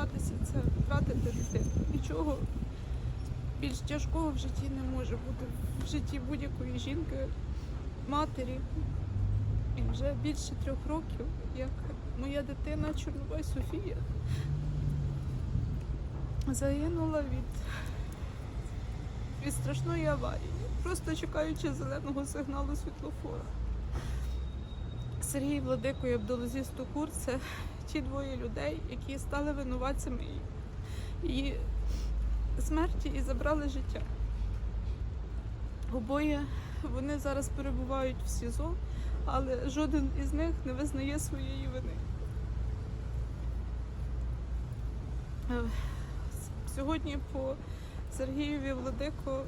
статися, це втратити дитину. Нічого більш тяжкого в житті не може бути в житті будь-якої жінки, матері. І вже більше трьох років, як моя дитина Чорнобай Софія загинула від, від страшної аварії, просто чекаючи зеленого сигналу світлофора. Сергій Владико і Абдулазіз Токур це ті двоє людей, які стали винуватцями її- її смерті і забрали життя. Обоє вони зараз перебувають в СІЗО, але жоден із них не визнає своєї вини. Е, Сьогодні по Сергієві Владико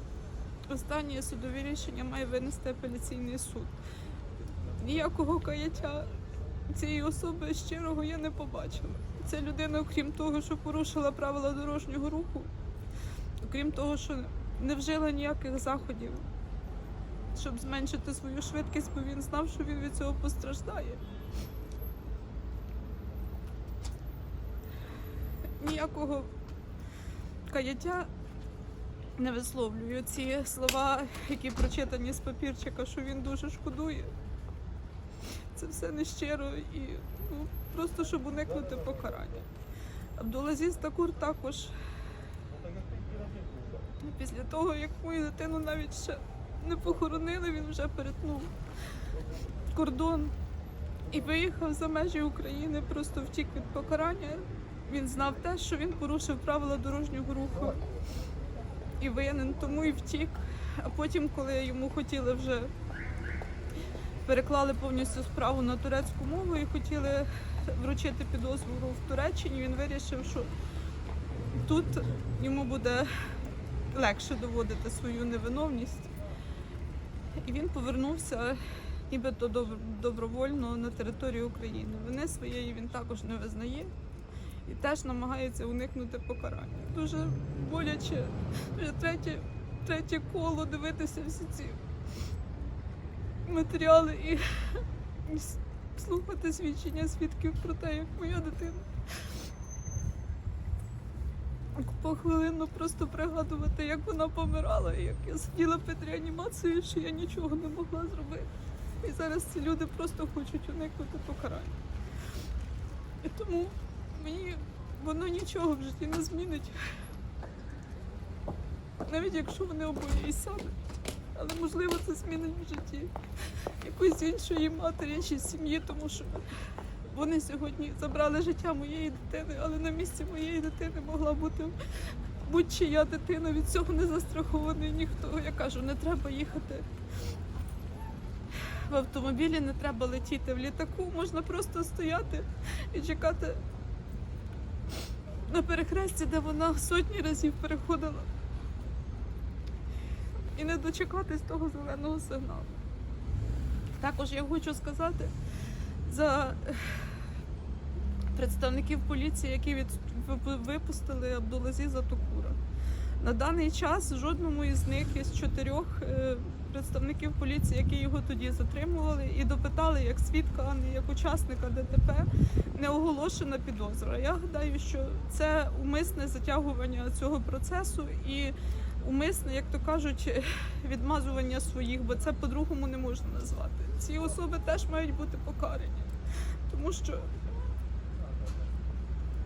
останнє судові рішення має винести апеляційний суд. Ніякого каяття цієї особи щирого я не побачила. Ця людина, окрім того, що порушила правила дорожнього руху, окрім того, що не вжила ніяких заходів, щоб зменшити свою швидкість, бо він знав, що він від цього постраждає. Ніякого каяття не висловлюю. Ці слова, які прочитані з папірчика, що він дуже шкодує. Це все нещиро і ну, просто щоб уникнути покарання. Абдулазіз Такур також після того, як мою дитину навіть ще не похоронили, він вже перетнув кордон і виїхав за межі України, просто втік від покарання. Він знав те, що він порушив правила дорожнього руху і винен, тому і втік. А потім, коли йому хотіли вже переклали повністю справу на турецьку мову і хотіли вручити підозру в Туреччині, він вирішив, що тут йому буде легше доводити свою невиновність. І він повернувся нібито добровольно на територію України. Вини своєї він також не визнає і теж намагається уникнути покарання. Дуже боляче, вже третє, третє коло дивитися всі ці матеріали і, слухати свідчення свідків про те, як моя дитина. Похвилинно просто пригадувати, як вона помирала, і як я сиділа під реанімацією, що я нічого не могла зробити. І зараз ці люди просто хочуть уникнути покарання. І тому мені воно нічого в житті не змінить. Навіть якщо вони обоє і сядуть. Але можливо це змінить в житті якоїсь іншої матері чи сім'ї, тому що вони сьогодні забрали життя моєї дитини, але на місці моєї дитини могла бути будь-чия дитина. Від цього не застрахований ніхто. Я кажу, не треба їхати в автомобілі, не треба летіти в літаку, можна просто стояти і чекати на перехресті, де вона сотні разів переходила. І не дочекатись того зеленого сигналу. Також я хочу сказати за представників поліції, які від, ви- випустили Абдулазіза Токура. На даний час жодному із них із чотирьох е, представників поліції, які його тоді затримували і допитали як свідка, а не як учасника ДТП, не оголошена підозра. Я гадаю, що це умисне затягування цього процесу і умисне, як то кажуть, відмазування своїх, бо це по-другому не можна назвати. Ці особи теж мають бути покарані, тому що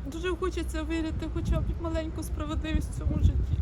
дуже хочеться вірити хоча б маленьку справедливість в цьому житті.